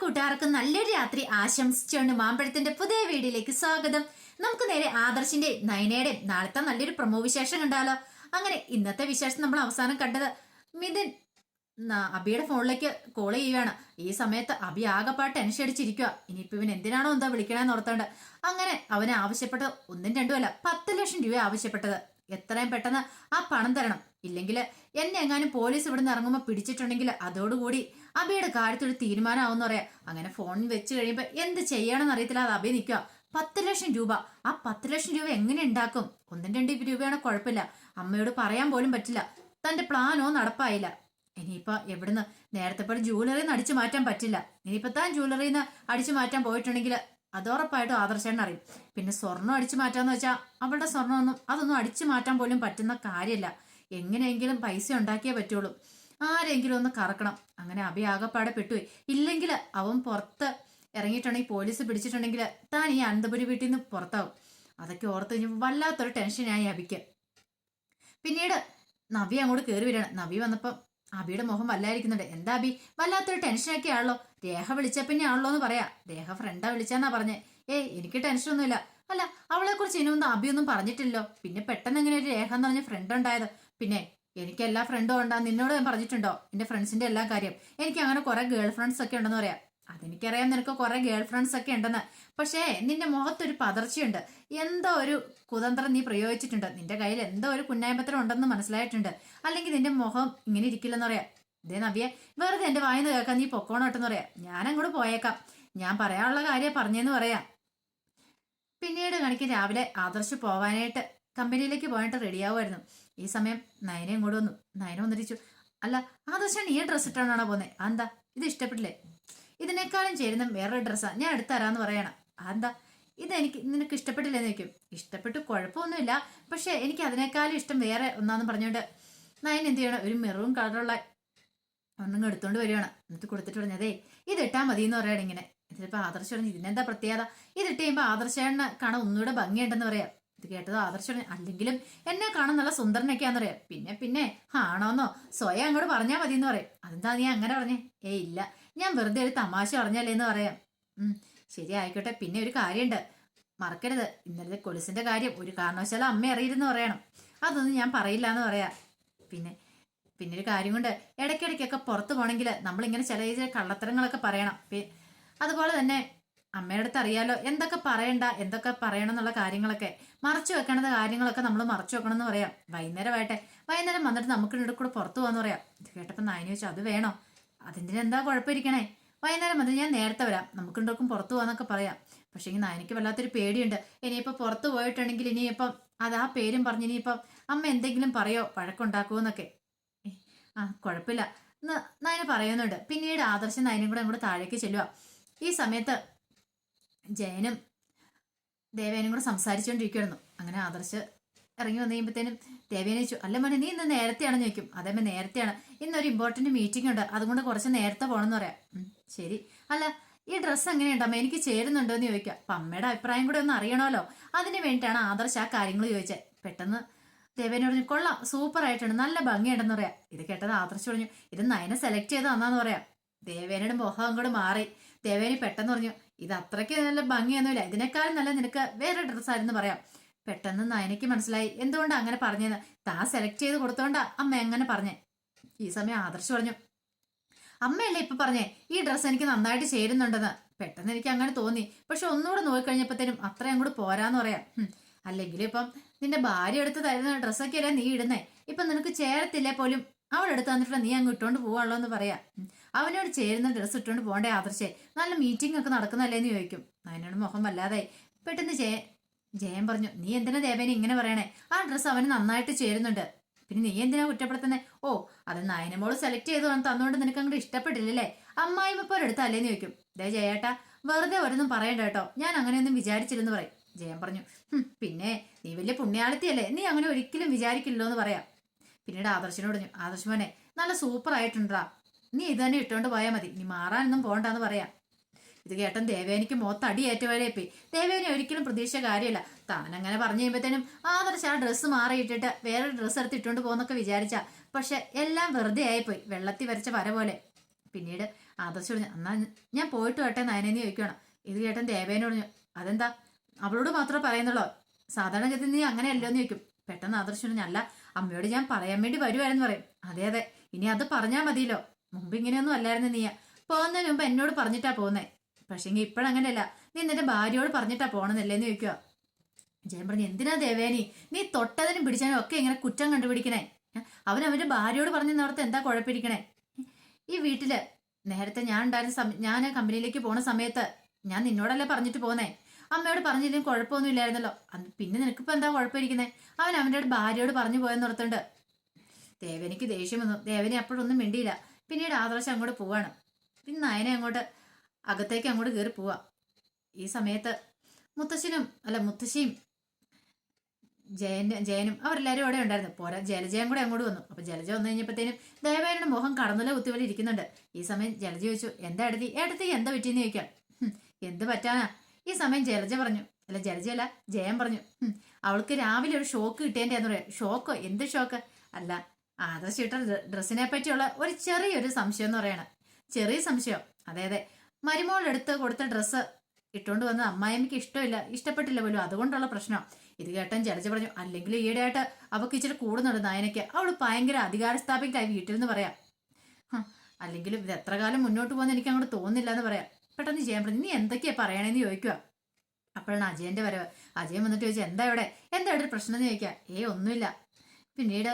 കൂട്ടുകാർക്ക് നല്ലൊരു രാത്രി ആശംസിച്ചുകൊണ്ട് മാമ്പഴത്തിന്റെ പുതിയ വീഡിയോയിലേക്ക് സ്വാഗതം. നമുക്ക് നേരെ ആദർശിന്റെ നയനയുടെ നാളത്തെ നല്ലൊരു പ്രമോ വിശേഷം കണ്ടാലോ? അങ്ങനെ ഇന്നത്തെ വിശേഷം നമ്മൾ അവസാനം കണ്ടത് മിഥുൻ അബിയുടെ ഫോണിലേക്ക് കോൾ ചെയ്യുകയാണ്. ഈ സമയത്ത് അബി ആകെപ്പാട് ടെൻഷൻ അടിച്ചിരിക്കുക ഇനിയിപ്പോ ഇവൻ എന്തിനാണോ എന്താ വിളിക്കണമെന്ന് ഓർത്തോണ്ട്. അങ്ങനെ അവന് ആവശ്യപ്പെട്ടത് ഒന്നും രണ്ടുമല്ല പത്ത് ലക്ഷം രൂപ ആവശ്യപ്പെട്ടത്. എത്രയും പെട്ടെന്ന് ആ പണം തരണം. ഇല്ലെങ്കിൽ എന്നെ എങ്ങാനും പോലീസ് ഇവിടുന്ന് ഇറങ്ങുമ്പോൾ പിടിച്ചിട്ടുണ്ടെങ്കിൽ അതോടുകൂടി അബിയുടെ കാര്യത്തിൽ തീരുമാനമാവെന്ന് പറയാം. അങ്ങനെ ഫോൺ വെച്ച് കഴിയുമ്പോൾ എന്ത് ചെയ്യണമെന്ന് അറിയത്തില്ല അത് അബി നിൽക്കുക പത്ത് ലക്ഷം രൂപ. ആ പത്ത് ലക്ഷം രൂപ എങ്ങനെ ഉണ്ടാക്കും? ഒന്നും രണ്ട് രൂപയാണ്? കുഴപ്പമില്ല. അമ്മയോട് പറയാൻ പോലും പറ്റില്ല. തന്റെ പ്ലാനോ നടപ്പായില്ല. ഇനിയിപ്പോ എവിടുന്ന്? നേരത്തെ പോലെ ജ്വല്ലറിന്ന് അടിച്ചു മാറ്റാൻ പറ്റില്ല. ഇനിയിപ്പോ താൻ ജ്വല്ലറിന്ന് അടിച്ചു മാറ്റാൻ പോയിട്ടുണ്ടെങ്കിൽ അത് ഉറപ്പായിട്ടും ആദർശേണ്ണ അറിയും. പിന്നെ സ്വർണം അടിച്ചു മാറ്റാന്ന് വെച്ചാൽ അവളുടെ സ്വർണമൊന്നും അതൊന്നും അടിച്ചു മാറ്റാൻ പോലും പറ്റുന്ന കാര്യമല്ല എങ്ങനെയെങ്കിലും പൈസ ഉണ്ടാക്കിയേ പറ്റുള്ളൂ. ആരെങ്കിലും ഒന്ന് കറക്കണം. അങ്ങനെ അഭി ആകപ്പാടെ പെട്ടുപോയി. ഇല്ലെങ്കിൽ അവൻ പുറത്ത് ഇറങ്ങിയിട്ടുണ്ടെങ്കിൽ പോലീസ് പിടിച്ചിട്ടുണ്ടെങ്കിൽ താൻ ഈ അനന്തപുരി വീട്ടിൽ നിന്ന് പുറത്താവും. അതൊക്കെ ഓർത്ത് കഴിഞ്ഞപ്പോൾ വല്ലാത്തൊരു ടെൻഷനായി അഭിക്ക്. പിന്നീട് നവി അങ്ങോട്ട് കയറി വരികയാണ്. നവി വന്നപ്പം അബിയുടെ മുഖം വല്ലായിരിക്കുന്നുണ്ട്. എന്താ അബി വല്ലാത്തൊരു ടെൻഷനൊക്കെ ആണല്ലോ. രേഖ വിളിച്ച പിന്നെ ആണല്ലോ എന്ന് പറയാ. രേഖ ഫ്രണ്ടാ വിളിച്ചാന്നാ പറഞ്ഞേ. ഏയ് എനിക്ക് ടെൻഷനൊന്നുമില്ല അല്ല അവളെ കുറിച്ച് ഇനിയൊന്നും അബിയൊന്നും പറഞ്ഞിട്ടില്ലല്ലോ. പിന്നെ പെട്ടെന്ന് എങ്ങനെ ഒരു രേഖ എന്ന് പറഞ്ഞ ഫ്രണ്ട് ഉണ്ടായത്? പിന്നെ എനിക്ക് എല്ലാ ഫ്രണ്ടും ഉണ്ടാ നിന്നോട് ഞാൻ പറഞ്ഞിട്ടുണ്ടോ? എന്റെ ഫ്രണ്ട്സിന്റെ എല്ലാ കാര്യം. എനിക്ക് അങ്ങനെ കുറെ ഗേൾ ഫ്രണ്ട്സ് ഒക്കെ ഉണ്ടെന്ന് പറയാം. അതെനിക്കറിയാം നിനക്ക് കുറെ ഗേൾ ഫ്രണ്ട്സ് ഒക്കെ ഉണ്ടെന്ന്. പക്ഷേ നിന്റെ മുഖത്തൊരു പതർച്ചയുണ്ട്. എന്തോ ഒരു കുതന്ത്രം നീ പ്രയോഗിച്ചിട്ടുണ്ട്. നിന്റെ കയ്യിൽ എന്തോ ഒരു കുന്നായ്മത്തരം ഉണ്ടെന്ന് മനസ്സിലായിട്ടുണ്ട്. അല്ലെങ്കിൽ നിന്റെ മുഖം ഇങ്ങനെ ഇരിക്കില്ലെന്ന് പറയാം. ഇതേ നവ്യെ വെറുതെ എന്റെ വായിന്ന് കേൾക്കാൻ നീ പൊക്കോണോട്ടെന്ന് പറയാം. ഞാൻ അങ്ങോട്ട് പോയേക്കാം. ഞാൻ പറയാനുള്ള കാര്യം പറഞ്ഞെന്ന് പറയാം. പിന്നീട് കണിക്ക് രാവിലെ ആദർശ് പോവാനായിട്ട് കമ്പനിയിലേക്ക് പോയിട്ട് റെഡിയാവുമായിരുന്നു. ഈ സമയം നയനെ ഇങ്ങോട്ട് വന്നു. നയനെ വന്നിരിച്ചു. അല്ല ആദർശൻ ഈ ഡ്രസ്സ് ഇട്ടാണോ പോന്നെ? എന്താ ഇത് ഇഷ്ടപ്പെട്ടില്ലേ? ഇതിനേക്കാളും ചേരുന്ന വേറൊരു ഡ്രസ്സാണ് ഞാൻ എടുത്തു തരാമെന്ന് പറയണം. അതെന്താ? ഇതെനിക്ക് നിനക്ക് ഇഷ്ടപ്പെട്ടില്ലെന്ന് വെക്കും ഇഷ്ടപ്പെട്ട് കുഴപ്പമൊന്നുമില്ല. പക്ഷെ എനിക്ക് അതിനേക്കാളും ഇഷ്ടം വേറെ ഒന്നാന്ന് പറഞ്ഞുകൊണ്ട് നയൻ എന്ത് ചെയ്യണം? ഒരു മെറൂൺ കളറുള്ള ഒന്നും എടുത്തോണ്ട് വരികയാണ്. എന്നിട്ട് കൊടുത്തിട്ട് പറഞ്ഞതേ ഇത് ഇട്ടാ മതി എന്ന് പറയണം ഇങ്ങനെ. ഇതിലിപ്പോ ആദർശം പറഞ്ഞു ഇതിനെന്താ പ്രത്യേകത? ഇത് ഇട്ട് കഴിയുമ്പോ ആദർശേണ്ണ കാണാൻ ഒന്നുകൂടെ ഭംഗിയുണ്ടെന്ന് പറയാം. ഇത് കേട്ടത് ആദർശ് അല്ലെങ്കിലും എന്നെ കാണാൻ നല്ല സുന്ദരനൊക്കെയാന്ന് പറയാം. പിന്നെ പിന്നെ ആണോന്നോ? സ്വയം അങ്ങോട്ട് പറഞ്ഞാൽ മതി എന്ന് പറയും. അതെന്താ നീ അങ്ങനെ പറഞ്ഞേ? ഏ ഇല്ല. ഞാൻ വെറുതെ ഒരു തമാശ പറഞ്ഞല്ലേ എന്ന് പറയാം. ശരി ആയിക്കോട്ടെ പിന്നെ ഒരു കാര്യമുണ്ട് മറക്കരുത്. ഇന്നലത്തെ കൊലുസിന്റെ കാര്യം ഒരു കാരണവശാലും അമ്മ അറിയില്ലെന്ന് പറയണം. അതൊന്നും ഞാൻ പറയില്ല എന്ന് പറയാം. പിന്നെ പിന്നെ ഒരു കാര്യം കൊണ്ട് ഇടയ്ക്കിടയ്ക്കൊക്കെ പുറത്തു പോകണമെങ്കിൽ നമ്മളിങ്ങനെ ചില ചില കള്ളത്തരങ്ങളൊക്കെ പറയണം. അതുപോലെ തന്നെ അമ്മയുടെ അടുത്ത് അറിയാലോ എന്തൊക്കെ പറയണ്ട എന്തൊക്കെ പറയണം എന്നുള്ള കാര്യങ്ങളൊക്കെ. മറച്ചു വെക്കേണ്ട കാര്യങ്ങളൊക്കെ നമ്മൾ മറച്ചു വെക്കണം എന്ന് പറയാം. വൈകുന്നേരമായിട്ടെ. വൈകുന്നേരം വന്നിട്ട് നമുക്ക് ഇവിടെ കൂടെ പുറത്തു പോകാന്ന് പറയാം. ഇത് കേട്ടപ്പോൾ നായനി വെച്ചാൽ അത് വേണോ? അതിന്റെ എന്താ കുഴപ്പമിരിക്കണേ? വൈകുന്നേരം വന്ന് ഞാൻ നേരത്തെ വരാം. നമുക്കുണ്ടോക്കും പുറത്തു പോകാന്നൊക്കെ പറയാം. പക്ഷേ ഇങ്ങനെ എനിക്ക് വല്ലാത്തൊരു പേടിയുണ്ട്. ഇനിയിപ്പോൾ പുറത്ത് പോയിട്ടുണ്ടെങ്കിൽ ഇനിയിപ്പം അത് ആ പേരും പറഞ്ഞ് ഇനിയിപ്പം അമ്മ എന്തെങ്കിലും പറയോ? വഴക്കുണ്ടാക്കുമോന്നൊക്കെ ആ കുഴപ്പമില്ല. നായനെ പറയുന്നുണ്ട്. പിന്നീട് ആദർശം നായനും കൂടെ അങ്ങോട്ട് താഴേക്ക് ചെല്ലുക ഈ സമയത്ത് ജയനും ദേവേനും കൂടെ സംസാരിച്ചുകൊണ്ടിരിക്കുമായിരുന്നു അങ്ങനെ ആദർശ് ഇറങ്ങി വന്നു കഴിയുമ്പോഴത്തേനും ദേവേനെ ചോദിച്ചു അല്ല മോനെ നീ ഇന്ന് നേരത്തെയാണെന്ന് ചോദിക്കും. അതേമേ നേരത്തെയാണ്. ഇന്നൊരു ഇമ്പോർട്ടന്റ് മീറ്റിംഗ് ഉണ്ട്. അതുകൊണ്ട് കുറച്ച് നേരത്തെ പോകണമെന്ന് പറയാം. ശരി. അല്ല ഈ ഡ്രസ്സ് എങ്ങനെയുണ്ടമ്മ എനിക്ക് ചേരുന്നുണ്ടോ എന്ന് ചോദിക്കുക. അപ്പം അമ്മയുടെ അഭിപ്രായം കൂടെ ഒന്ന് അറിയണമല്ലോ. അതിന് വേണ്ടിയിട്ടാണ് ആദർശ് ആ കാര്യങ്ങൾ ചോദിച്ചത്. പെട്ടെന്ന് ദേവേനോട് പറഞ്ഞു കൊള്ളാം സൂപ്പർ ആയിട്ടുണ്ട്. നല്ല ഭംഗിയുണ്ടെന്ന് പറയാം. ഇത് കേട്ടത് ആദർശ് പറഞ്ഞു ഇത് നയനെ സെലക്ട് ചെയ്ത് തന്നാന്ന് പറയാം. ദേവേനയുടെ മുഖം അങ്ങോട്ട് മാറി. ദേവേനി പെട്ടെന്ന് പറഞ്ഞു ഇത് അത്രയ്ക്ക് നല്ല ഭംഗിയൊന്നുമില്ല. ഇതിനേക്കാളും നല്ല നിനക്ക് വേറെ ഡ്രസ്സായിരുന്നു പറയാം. പെട്ടെന്ന് നയനയ്ക്ക് മനസ്സിലായി. എന്തുകൊണ്ടാ അങ്ങനെ പറഞ്ഞത് താ സെലക്ട് ചെയ്ത് കൊടുത്തോണ്ടാ അമ്മ എങ്ങനെ പറഞ്ഞേ. ഈ സമയം ആദർശ് പറഞ്ഞു അമ്മയല്ലേ ഇപ്പൊ പറഞ്ഞേ ഈ ഡ്രസ്സ് എനിക്ക് നന്നായിട്ട് ചേരുന്നുണ്ടെന്ന്. പെട്ടെന്ന് എനിക്ക് അങ്ങനെ തോന്നി. പക്ഷെ ഒന്നുകൂടെ നോക്കിക്കഴിഞ്ഞപ്പോഴത്തേനും അത്രയും അങ്ങോട്ട് പോരാന്ന് പറയാം. അല്ലെങ്കിൽ ഇപ്പം നിന്റെ ഭാര്യ എടുത്ത് തരുന്ന ഡ്രസ്സൊക്കെ അല്ലേ നീ ഇടുന്നേ. ഇപ്പൊ നിനക്ക് ചേരത്തില്ലേ പോലും? അവൾ എടുത്ത് തന്നിട്ട് നീ അങ്ങ് ഇട്ടോണ്ട് പോവാണല്ലോ എന്ന് പറയാ. അവനോട് ചേരുന്ന ഡ്രസ്സ് ഇട്ടോണ്ട് പോകണ്ടേ ആദർശേ? നല്ല മീറ്റിംഗ് ഒക്കെ നടക്കുന്നല്ലേ എന്ന് ചോദിക്കും. അതിനോട് മുഖം വല്ലാതായി. പെട്ടെന്ന് ജയ ജയൻ പറഞ്ഞു നീ എന്തിനാ ദേവേനെ ഇങ്ങനെ പറയണേ? ആ ഡ്രസ്സ് അവന് നന്നായിട്ട് ചേരുന്നുണ്ട്. പിന്നെ നീ എന്തിനാ കുറ്റപ്പെടുത്തുന്നേ? ഓ അത് നയനമോൾ സെലക്ട് ചെയ്ത് തന്നുകൊണ്ട് നിനക്ക് അങ്ങോട്ട് ഇഷ്ടപ്പെട്ടില്ലല്ലേ? അമ്മായിമ്മ ഇപ്പോൾ എടുത്തല്ലേന്ന് ചോദിക്കും. ദേ ജയേട്ടാ വെറുതെ ഒരൊന്നും പറയണ്ട കേട്ടോ. ഞാൻ അങ്ങനെയൊന്നും വിചാരിച്ചില്ലെന്ന് പറയും. ജയൻ പറഞ്ഞു പിന്നെ നീ വലിയ പുണ്യാളിത്തിയല്ലേ. നീ അങ്ങനെ ഒരിക്കലും വിചാരിക്കില്ലോ എന്ന് പറയാം. പിന്നീട് ആദർശനോട് പറഞ്ഞു ആദർശ് മോനെ നല്ല സൂപ്പർ ആയിട്ടുണ്ടാ. നീ ഇത് തന്നെ ഇട്ടുകൊണ്ട് പോയാൽ മതി. നീ മാറാനൊന്നും പോകണ്ടെന്ന് പറയാം. ഇത് കേട്ടൻ ദേവേനിക്ക് മൊത്തടി ഏറ്റവരെ പോയി ദേവേനി ഒരിക്കലും പ്രതീക്ഷ കാര്യമില്ല. താൻ അങ്ങനെ പറഞ്ഞു കഴിയുമ്പോഴത്തേനും ആദർശ ആ ഡ്രസ്സ് മാറിയിട്ടിട്ട് വേറൊരു ഡ്രസ്സ് എടുത്ത് ഇട്ടുകൊണ്ട് പോകുന്നൊക്കെ വിചാരിച്ച. പക്ഷെ എല്ലാം വെറുതെ ആയിപ്പോയി. വെള്ളത്തിൽ വരച്ച വര പോലെ. പിന്നീട് ആദർശ് പറഞ്ഞു എന്നാ ഞാൻ പോയിട്ട് വട്ടെ നയനെന്ന് ചോദിക്കണം ഇത് കേട്ടൻ ദേവേനോട് അതെന്താ? അവളോട് മാത്രമേ പറയുന്നുള്ളൂ? സാധാരണഗതി നീ അങ്ങനെയല്ലോ എന്ന് ചോദിക്കും. പെട്ടെന്ന് ആദർശ് പറഞ്ഞു അല്ല അമ്മയോട് ഞാൻ പറയാൻ വേണ്ടി വരുമായിരുന്നു പറയും. അതെ അതെ. ഇനി അത് പറഞ്ഞാൽ മതിയല്ലോ. മുമ്പ് ഇങ്ങനെയൊന്നും അല്ലായിരുന്നു നീയ. പോകുന്നതിന് മുമ്പ് എന്നോട് പറഞ്ഞിട്ടാ പോകുന്നേ പക്ഷേങ്കിൽ ഇപ്പോഴങ്ങനെയല്ല. നീ നിന്റെ ഭാര്യയോട് പറഞ്ഞിട്ടാ പോണെന്നല്ലേന്ന് ചോദിക്കുക ജയൻ പറഞ്ഞു എന്തിനാ ദേവേനി? നീ തൊട്ടതിനും പിടിച്ചതിനും ഒക്കെ ഇങ്ങനെ കുറ്റം കണ്ടുപിടിക്കണേ? അവൻ അവന്റെ ഭാര്യയോട് പറഞ്ഞ നേരത്തെ എന്താ കുഴപ്പിരിക്കണേ ഈ വീട്ടിൽ നേരത്തെ ഞാൻ ഉണ്ടായിരുന്ന ഞാൻ കമ്പനിയിലേക്ക് പോണ സമയത്ത് ഞാൻ നിന്നോടല്ലേ പറഞ്ഞിട്ട് പോന്നേ? അമ്മയോട് പറഞ്ഞില്ലെങ്കിൽ കുഴപ്പമൊന്നും ഇല്ലായിരുന്നല്ലോ. പിന്നെ നിനക്കിപ്പോ എന്താ കുഴപ്പമിരിക്കുന്നേ? അവൻ അവന്റെ ഭാര്യയോട് പറഞ്ഞു പോയെന്ന് ഓർത്തുണ്ട്. ദേവനിക്ക് ദേഷ്യം വന്നു. ദേവനെ അപ്പോഴൊന്നും മിണ്ടിയില്ല. പിന്നീട് ആദർശം അങ്ങോട്ട് പോവാണ്. പിന്നെ നയനെ അങ്ങോട്ട് അകത്തേക്ക് അങ്ങോട്ട് കയറി പോവാ. ഈ സമയത്ത് മുത്തശ്ശനും അല്ല മുത്തശ്ശിയും ജയൻ ജയനും അവരെല്ലാവരും അവിടെ ഉണ്ടായിരുന്നു. പോരാ ജലജയം കൂടെ അങ്ങോട്ട് വന്നു. അപ്പൊ ജലജ വന്നു കഴിഞ്ഞപ്പോഴത്തേനും ദേവേനയുടെ മുഖം കടന്നല്ലേ കുത്തിവലി ഇരിക്കുന്നുണ്ട്. ഈ സമയം ജലജ ചോദിച്ചു എന്താ എടുത്തി എടുത്തി എന്താ പറ്റിയെന്ന് ചോദിക്കാം? "ഹും, എന്ത് പറ്റാനാ? ഈ സമയം ജലജ പറഞ്ഞു അല്ല ജലജയല്ല ജയൻ പറഞ്ഞു അവൾക്ക് രാവിലെ ഒരു ഷോക്ക് കിട്ടേന്റെ എന്ന് പറയാം. ഷോക്കോ? എന്ത് ഷോക്ക്? അല്ല ആദർശിട്ട ഡ്രസ്സിനെ പറ്റിയുള്ള ഒരു ചെറിയൊരു സംശയം എന്ന് പറയണം. ചെറിയ സംശയം? അതെ അതെ മരുമോളെടുത്ത് കൊടുത്ത ഡ്രസ്സ് ഇട്ടുകൊണ്ട് വന്നത് അമ്മായിമ്മയ്ക്ക് ഇഷ്ടമില്ല ഇഷ്ടപ്പെട്ടില്ല പോലും. അതുകൊണ്ടുള്ള പ്രശ്നം. ഇത് കേട്ടൻ ജലജ പറഞ്ഞു അല്ലെങ്കിൽ ഈയിടെയായിട്ട് അവൾക്ക് ഇച്ചിരി കൂടുന്നുണ്ട് നായനയ്ക്ക്. അവൾ ഭയങ്കര അധികാര സ്ഥാപിക്കായി വീട്ടിൽ നിന്ന് പറയാം. അല്ലെങ്കിലും ഇത് എത്ര കാലം മുന്നോട്ട് പോകുന്ന എനിക്ക് അങ്ങോട്ട് തോന്നുന്നില്ല എന്ന് പറയാം. പെട്ടെന്ന് ചെയ്യാൻ പറഞ്ഞു നീ എന്തൊക്കെയാ പറയണേന്ന് ചോദിക്കുക അപ്പോഴാണ് അജയന്റെ വരവ്. അജയൻ വന്നിട്ട് ചോദിച്ചു എന്താ ഇവിടെ? എന്താ ഇവിടെ ഒരു പ്രശ്നം എന്ന് ചോദിക്കുക ഏ ഒന്നുമില്ല. പിന്നീട്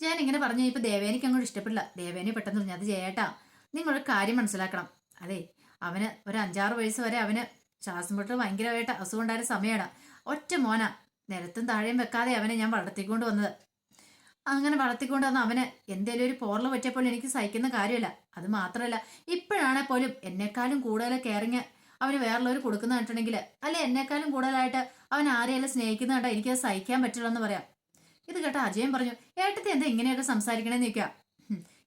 ഞാൻ ഇങ്ങനെ പറഞ്ഞു ഇപ്പൊ ദേവേനിക്ക് അങ്ങോട്ട് ഇഷ്ടപ്പെടില്ല. ദേവേനെ പെട്ടെന്ന് പറഞ്ഞു അത് ജയേട്ടാ നിങ്ങളൊരു കാര്യം മനസ്സിലാക്കണം. അതെ അവന് ഒരു അഞ്ചാറ് വയസ്സ് വരെ അവന് ശ്വാസം മുട്ടൽ ഭയങ്കരമായിട്ട് അസുഖം ഉണ്ടായ സമയമാണ് ഒറ്റ മോന. നിരത്തും താഴെയും വെക്കാതെ അവനെ ഞാൻ വളർത്തിക്കൊണ്ട് വന്നത്. അങ്ങനെ വളർത്തിക്കൊണ്ട് വന്ന അവന് എന്തേലും ഒരു പോറൽ പറ്റിയപ്പോൾ എനിക്ക് സഹിക്കുന്ന കാര്യമല്ല. അത് മാത്രമല്ല ഇപ്പോഴാണെ പോലും എന്നെക്കാളും കൂടുതൽ കെയറിങ് അവന് വേറുള്ളവർ കൊടുക്കുന്ന കണ്ടിട്ടുണ്ടെങ്കിൽ അല്ലെ എന്നെക്കാളും കൂടുതലായിട്ട് അവൻ ആരെയല്ല സ്നേഹിക്കുന്ന കണ്ടാൽ എനിക്കത് സഹിക്കാൻ പറ്റുള്ളൂ എന്ന് പറയാം. ഇത് കേട്ട അജയൻ പറഞ്ഞു ഏട്ടത്തി എന്താ ഇങ്ങനെയൊക്കെ സംസാരിക്കണേന്ന് ചോദിക്കുക. "ഹും,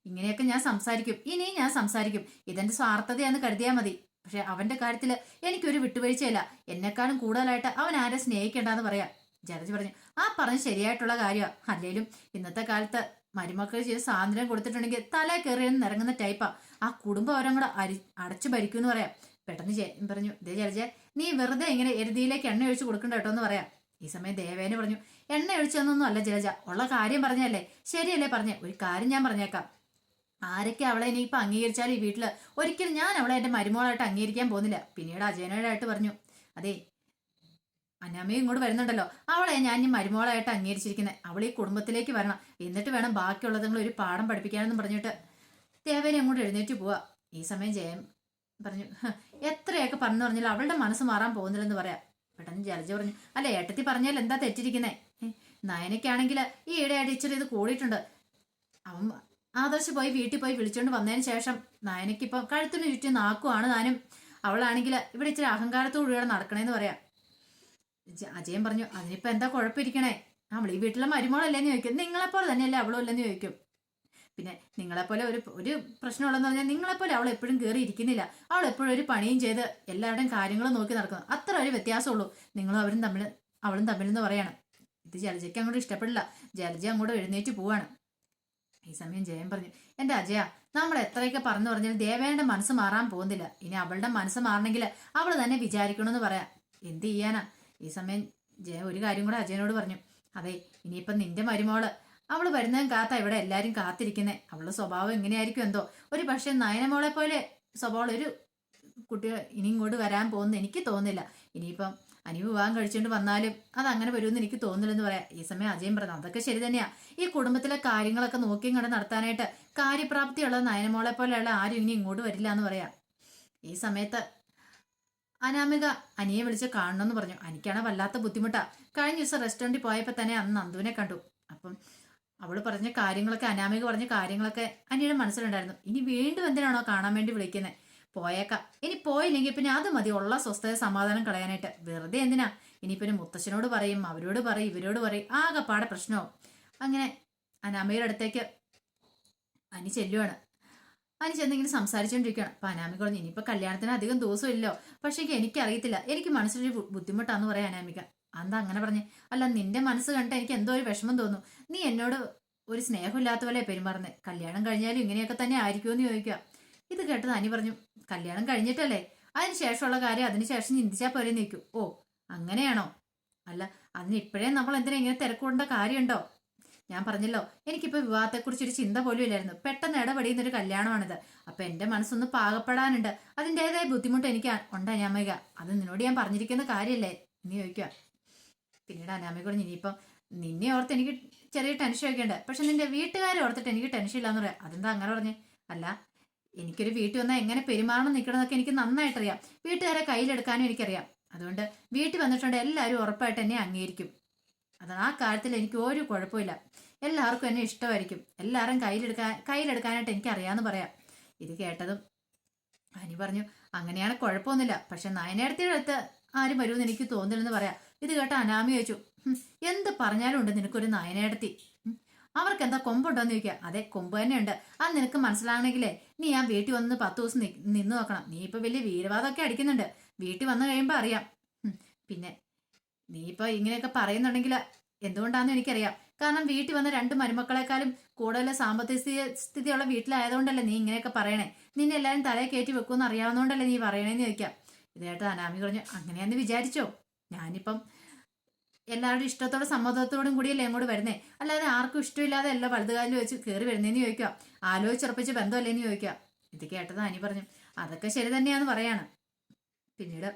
ഇങ്ങനെയൊക്കെ ഞാൻ സംസാരിക്കും. ഇനിയും ഞാൻ സംസാരിക്കും. ഇതെന്റെ സ്വാർത്ഥതയാന്ന് കരുതിയാൽ മതി. പക്ഷെ അവന്റെ കാര്യത്തിൽ എനിക്കൊരു വിട്ടുവീഴ്ചയില്ല. എന്നെക്കാളും കൂടുതലായിട്ട് അവൻ ആരെ സ്നേഹിക്കേണ്ടെന്ന് പറയാം. ജലജ് പറഞ്ഞു ആ പറഞ്ഞ് ശരിയായിട്ടുള്ള കാര്യമാണ് അല്ലേലും ഇന്നത്തെ കാലത്ത് മരുമക്കൾ ചെയ്ത് സ്വാതന്ത്ര്യം കൊടുത്തിട്ടുണ്ടെങ്കിൽ തല കയറിയെന്ന് ഇറങ്ങുന്ന ടൈപ്പാ. ആ കുടുംബം അവരും കൂടെ അരി അടച്ചു ഭരിക്കും എന്ന് പറയാം. പെട്ടെന്ന് പറഞ്ഞു ദേ ജലജ നീ വെറുതെ ഇങ്ങനെ എരുതിയിലേക്ക് എണ്ണ ഒഴിച്ച് കൊടുക്കണ്ട കേട്ടോ എന്ന് പറയാം. ഈ സമയം ദേവേന പറഞ്ഞു എണ്ണ ഒഴിച്ചതൊന്നും അല്ല ജലജ ഉള്ള കാര്യം പറഞ്ഞല്ലേ ശരിയല്ലേ പറഞ്ഞേ. ഒരു കാര്യം ഞാൻ പറഞ്ഞേക്കാം. ആരൊക്കെ അവളെ ഇനിയിപ്പോൾ അംഗീകരിച്ചാലും ഈ വീട്ടിൽ? ഒരിക്കലും ഞാൻ അവളെ എന്റെ മരുമോളായിട്ട് അംഗീകരിക്കാൻ പോകുന്നില്ല. പിന്നീട് അജയനോടായിട്ട് പറഞ്ഞു അതെ അനാമയും ഇങ്ങോട്ട് വരുന്നുണ്ടല്ലോ. അവളെ ഞാൻ ഈ മരുമോളായിട്ട് അംഗീകരിച്ചിരിക്കുന്നത് അവൾ ഈ കുടുംബത്തിലേക്ക് വരണം. എന്നിട്ട് വേണം ബാക്കിയുള്ളതുങ്ങൾ ഒരു പാഠം പഠിപ്പിക്കാനെന്ന് പറഞ്ഞിട്ട്. ദേവേനെ അങ്ങോട്ട് എഴുന്നേറ്റ് പോവാ. ഈ സമയം ജയൻ പറഞ്ഞു എത്രയൊക്കെ പറഞ്ഞു പറഞ്ഞാലും അവളുടെ മനസ്സ് മാറാൻ പോകുന്നില്ലെന്ന് പറയാം. പെട്ടെന്ന് ജലജ പറഞ്ഞു അല്ല ഏട്ടത്തി പറഞ്ഞാൽ എന്താ തെറ്റിരിക്കുന്നേ? നയനയ്ക്കാണെങ്കിൽ ഈ ഇടയായിട്ട് ഇച്ചിരി ഇത് കൂടിയിട്ടുണ്ട്. അവൻ ആദർശ് പോയി വീട്ടിൽ പോയി വിളിച്ചോണ്ട് വന്നതിന് ശേഷം നയനയ്ക്ക് ഇപ്പം കഴുത്തിന് ചുറ്റും നാക്കുവാണ് താനും. അവളാണെങ്കിൽ ഇവിടെ ഇച്ചിരി അഹങ്കാരത്തോടുകൂടെ നടക്കണേന്ന് പറയാം. അജയൻ പറഞ്ഞു അതിനിപ്പോ എന്താ കുഴപ്പമിരിക്കണേ? നമ്മൾ ഈ വീട്ടിലെ മരുമോളല്ലേന്ന് ചോദിക്കും. നിങ്ങളെപ്പോലെ തന്നെയല്ലേ അവളും അല്ലെന്ന് ചോദിക്കും. പിന്നെ നിങ്ങളെപ്പോലെ ഒരു ഒരു പ്രശ്നമുള്ളതെന്ന് പറഞ്ഞാൽ നിങ്ങളെപ്പോലെ അവൾ എപ്പോഴും കയറി ഇരിക്കുന്നില്ല അവൾ എപ്പോഴും ഒരു പണിയും ചെയ്ത് എല്ലാവരുടെയും കാര്യങ്ങളും നോക്കി നടക്കുന്നു. അത്ര ഒരു വ്യത്യാസമുള്ളൂ. നിങ്ങളും അവരും തമ്മിൽ അവളും തമ്മിൽ എന്ന് പറയാണ്. ഇത് ജലജയ്ക്ക് അങ്ങോട്ട് ഇഷ്ടപ്പെടില്ല. ജലജ അങ്ങോട്ട് എഴുന്നേറ്റ് പോവാണ്. ഈ സമയം ജയൻ പറഞ്ഞു. എന്റെ അജയ നമ്മൾ എത്രയൊക്കെ പറഞ്ഞു പറഞ്ഞാൽ ദേവേനയുടെ മനസ്സ് മാറാൻ പോകുന്നില്ല. ഇനി അവളുടെ മനസ്സ് മാറണമെങ്കിൽ അവൾ തന്നെ വിചാരിക്കണമെന്ന് പറയാം. എന്ത് ചെയ്യാനാ? ഈ സമയം ജയ ഒരു കാര്യം കൂടെ അജയനോട് പറഞ്ഞു. അതെ ഇനിയിപ്പം നിന്റെ മരുമോൾ അവൾ വരുന്നതും കാത്താ ഇവിടെ എല്ലാവരും കാത്തിരിക്കുന്നേ. അവളുടെ സ്വഭാവം എങ്ങനെയായിരിക്കും എന്തോ? ഒരു പക്ഷേ നയനമോളെ പോലെ സ്വഭാവം ഒരു കുട്ടി ഇനി ഇങ്ങോട്ട് വരാൻ പോകുന്ന എനിക്ക് തോന്നില്ല ഇനിയിപ്പം അനി വിവാഹം കഴിച്ചുകൊണ്ട് വന്നാലും അത് അങ്ങനെ വരുമെന്ന് എനിക്ക് തോന്നുന്നില്ലെന്ന് പറയാം. ഈ സമയം അജയം പറഞ്ഞു അതൊക്കെ ശരി തന്നെയാ. ഈ കുടുംബത്തിലെ കാര്യങ്ങളൊക്കെ നോക്കി കണ്ട് നടത്താനായിട്ട് കാര്യപ്രാപ്തിയുള്ള നയനമോളെ പോലെയുള്ള ആരും ഇനി ഇങ്ങോട്ട് വരില്ല എന്ന് പറയാം. ഈ സമയത്ത് അനാമിക അനിയെ വിളിച്ച് കാണണമെന്ന് പറഞ്ഞു. അനിക്കാണ് വല്ലാത്ത ബുദ്ധിമുട്ടാ. കഴിഞ്ഞ ദിവസം റെസ്റ്റോറന്റിൽ പോയപ്പോൾ തന്നെ അന്ന് നന്ദുവിനെ കണ്ടു. അപ്പം അവൾ പറഞ്ഞ കാര്യങ്ങളൊക്കെ അനാമിക പറഞ്ഞ കാര്യങ്ങളൊക്കെ അനിയുടെ മനസ്സിലുണ്ടായിരുന്നു. ഇനി വീണ്ടും എന്തിനാണോ കാണാൻ വേണ്ടി വിളിക്കുന്നത് പോയേക്കാം. ഇനി പോയില്ലെങ്കിൽ പിന്നെ അത് മതി. ഉള്ള സ്വസ്ഥത സമാധാനം കളയാനായിട്ട്. വെറുതെ എന്തിനാ? ഇനി പിന്നെ മുത്തശ്ശനോട് പറയും അവരോട് പറയും ഇവരോട് പറയും ആകെപ്പാടെ പ്രശ്നവും. അങ്ങനെ അനാമയുടെ അടുത്തേക്ക് അനി ചെല്ലുവാണ്. അനി ചെന്നിങ്ങനെ സംസാരിച്ചുകൊണ്ടിരിക്കുകയാണ് അപ്പൊ അനാമിക പറഞ്ഞു ഇനിയിപ്പോ കല്യാണത്തിന് അധികം ദിവസം ഇല്ലോ പക്ഷേ എനിക്കറിയത്തില്ല. എനിക്ക് മനസ്സിലൊരു ബുദ്ധിമുട്ടാന്ന് പറയാം അനാമിക അന്താ അങ്ങനെ പറഞ്ഞു? അല്ല നിന്റെ മനസ്സ് കണ്ടിട്ട് എനിക്ക് എന്തോ ഒരു വിഷമം തോന്നുന്നു. നീ എന്നോട് ഒരു സ്നേഹമില്ലാത്ത പോലെ പെരുമാറുന്നത് കല്യാണം കഴിഞ്ഞാലും ഇങ്ങനെയൊക്കെ തന്നെ ആയിരിക്കുമെന്ന് ചോദിക്കുക ഇത് കേട്ടത് അനി പറഞ്ഞു കല്യാണം കഴിഞ്ഞിട്ടല്ലേ? അതിന് ശേഷമുള്ള കാര്യം അതിനുശേഷം ചിന്തിച്ചാൽ പോലെ നിൽക്കും ഓ അങ്ങനെയാണോ? അല്ല അതിന് ഇപ്പോഴേ നമ്മൾ എന്തിനാ ഇങ്ങനെ തിരക്കൂടേണ്ട കാര്യമുണ്ടോ? ഞാൻ പറഞ്ഞല്ലോ എനിക്കിപ്പോൾ വിവാഹത്തെക്കുറിച്ചൊരു ചിന്ത പോലും ഇല്ലായിരുന്നു. പെട്ടെന്ന് ഇടപെടിയുന്ന ഒരു കല്യാണമാണിത്. അപ്പൊ എന്റെ മനസ്സൊന്ന് പാകപ്പെടാനുണ്ട്. അതിന്റെതായ ബുദ്ധിമുട്ട് എനിക്ക് ഉണ്ട് അനാമിക. അത് നിന്നോട് ഞാൻ പറഞ്ഞിരിക്കുന്ന കാര്യമല്ലേ നീ ചോദിക്കുക പിന്നീട് അനാമികയോട് ഇനിയിപ്പം നിന്നെ ഓർത്ത് എനിക്ക് ചെറിയ ടെൻഷൻ ഒക്കെ ഉണ്ട്. പക്ഷെ നിന്റെ വീട്ടുകാരെ ഓർത്തിട്ട് എനിക്ക് ടെൻഷൻ ഇല്ലാന്ന് പറയാം. അതെന്താ അങ്ങനെ പറഞ്ഞേ? അല്ല എനിക്കൊരു വീട്ടിൽ വന്നാൽ എങ്ങനെ പെരുമാറണം നിൽക്കണമെന്നൊക്കെ എനിക്ക് നന്നായിട്ടറിയാം. വീട്ടുകാരെ കയ്യിലെടുക്കാനും എനിക്കറിയാം. അതുകൊണ്ട് വീട്ടിൽ വന്നിട്ടുണ്ട് എല്ലാവരും ഉറപ്പായിട്ട് എന്നെ അംഗീകരിക്കും. അത് ആ കാര്യത്തിൽ എനിക്ക് ഒരു കുഴപ്പമില്ല. എല്ലാവർക്കും എന്നെ ഇഷ്ടമായിരിക്കും. എല്ലാവരും കയ്യിലെടുക്കാൻ കയ്യിലെടുക്കാനായിട്ട് എനിക്കറിയാമെന്ന് പറയാം. ഇത് കേട്ടതും അനി പറഞ്ഞു അങ്ങനെയാണ് കുഴപ്പമൊന്നുമില്ല. പക്ഷെ നയനേടത്തിയുടെ ആരും വരുമെന്ന് എനിക്ക് തോന്നില്ലെന്ന് പറയാം. ഇത് കേട്ട അനാമി ചോദിച്ചു എന്ത് പറഞ്ഞാലും ഉണ്ട് നിനക്കൊരു നയനേടത്തി? അവർക്ക് എന്താ കൊമ്പുണ്ടോന്ന് ചോദിക്കുക അതെ കൊമ്പ് തന്നെയുണ്ട്. അത് നിനക്ക് മനസ്സിലാകണമെങ്കിലേ നീ ആ വീട്ടിൽ വന്ന് പത്ത് ദിവസം നിന്നു നോക്കണം. നീ ഇപ്പൊ വലിയ വീരവാദമൊക്കെ അടിക്കുന്നുണ്ട്. വീട്ടിൽ വന്നു കഴിയുമ്പോൾ അറിയാം. പിന്നെ നീ ഇപ്പൊ ഇങ്ങനെയൊക്കെ പറയുന്നുണ്ടെങ്കിൽ എന്തുകൊണ്ടാന്ന് എനിക്കറിയാം. കാരണം വീട്ടിൽ വന്ന രണ്ട് മരുമക്കളെക്കാളും കൂടുതൽ സാമ്പത്തിക സ്ഥിതി സ്ഥിതിയുള്ള വീട്ടിലായതുകൊണ്ടല്ലേ നീ ഇങ്ങനെയൊക്കെ പറയണേ. നിന്നെ എല്ലാവരും തലയെ കയറ്റി വെക്കുമെന്ന് അറിയാവുന്നതുകൊണ്ടല്ലേ നീ പറയണേന്ന് ചോദിക്കാം. ഇതേട്ട് അനാമി പറഞ്ഞു അങ്ങനെയാന്ന് വിചാരിച്ചോ. ഞാനിപ്പം എല്ലാവരുടെ ഇഷ്ടത്തോടെ സമ്മതത്തോടും കൂടിയല്ലേ അങ്ങോട്ട് വരുന്നേ? അല്ലാതെ ആർക്കും ഇഷ്ടമില്ലാതെ എല്ലാ വലുതുകാലിൽ വെച്ച് കയറി വരുന്നേന്ന് ചോദിക്കുക. ആലോചിച്ചുറപ്പിച്ച് ബന്ധമല്ലേന്ന് ചോദിക്കുക. ഇത് കേട്ടത് അനി പറഞ്ഞു. അതൊക്കെ ശരി തന്നെയാന്ന് പറയാണ്. പിന്നീട്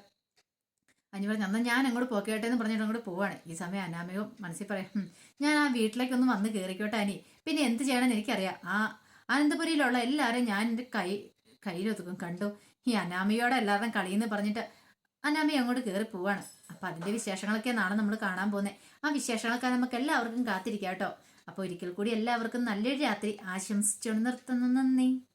അനി പറഞ്ഞു അന്ന് ഞാൻ അങ്ങോട്ട് പോക്കേട്ടെ എന്ന് പറഞ്ഞിട്ട് അങ്ങോട്ട് പോവാണ്. ഈ സമയം അനാമയോ മനസ്സിൽ പറയാം ഞാൻ ആ വീട്ടിലേക്കൊന്ന് വന്ന് കയറിക്കോട്ടെ അനി. പിന്നെ എന്ത് ചെയ്യണമെന്ന് എനിക്കറിയാം. ആ അനന്തപുരിയിലുള്ള എല്ലാവരും ഞാൻ എന്റെ കൈ കയ്യിലൊതുക്കും. കണ്ടു? ഈ അനാമയോടെ എല്ലാവരും കളിയെന്ന് പറഞ്ഞിട്ട് അനാമി അങ്ങോട്ട് കയറി പോവാണ്. അപ്പൊ അതിന്റെ വിശേഷങ്ങളൊക്കെ നാളെ നമ്മൾ കാണാൻ പോകുന്നത് ആ വിശേഷങ്ങളൊക്കെ നമുക്ക് എല്ലാവർക്കും കാത്തിരിക്കാം കേട്ടോ. അപ്പൊ ഒരിക്കൽ കൂടി എല്ലാവർക്കും നല്ലൊരു രാത്രി. ആശംസിച്ചുകൊണ്ട് നിർത്തുന്നു. നന്ദി.